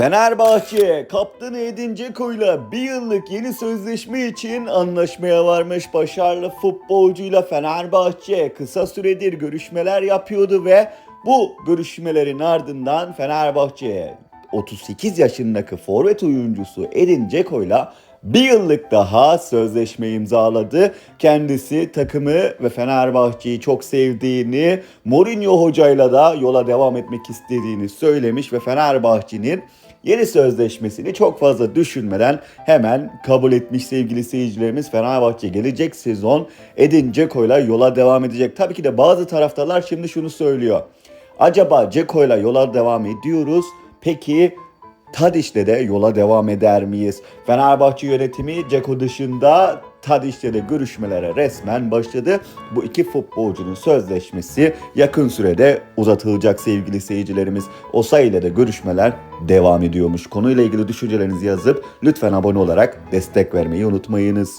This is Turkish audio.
Fenerbahçe kaptanı Edin Dzeko'yla bir yıllık yeni sözleşme için anlaşmaya varmış. Başarılı futbolcuyla Fenerbahçe kısa süredir görüşmeler yapıyordu ve bu görüşmelerin ardından Fenerbahçe 38 yaşındaki forvet oyuncusu Edin Dzeko'yla bir yıllık daha sözleşme imzaladı. Kendisi takımı ve Fenerbahçe'yi çok sevdiğini, Mourinho hocayla da yola devam etmek istediğini söylemiş ve Fenerbahçe'nin yeni sözleşmesini çok fazla düşünmeden hemen kabul etmiş sevgili seyircilerimiz. Fenerbahçe gelecek sezon Edin Dzeko'yla yola devam edecek. Tabii ki de bazı taraftarlar şimdi şunu söylüyor. Acaba Dzeko'yla yola devam ediyoruz. Peki Tadiş'le de yola devam eder miyiz? Fenerbahçe yönetimi Ceko dışında Tadiş'le de görüşmelere resmen başladı. Bu iki futbolcunun sözleşmesi yakın sürede uzatılacak sevgili seyircilerimiz. Osa ile de görüşmeler devam ediyormuş. Konuyla ilgili düşüncelerinizi yazıp lütfen abone olarak destek vermeyi unutmayınız.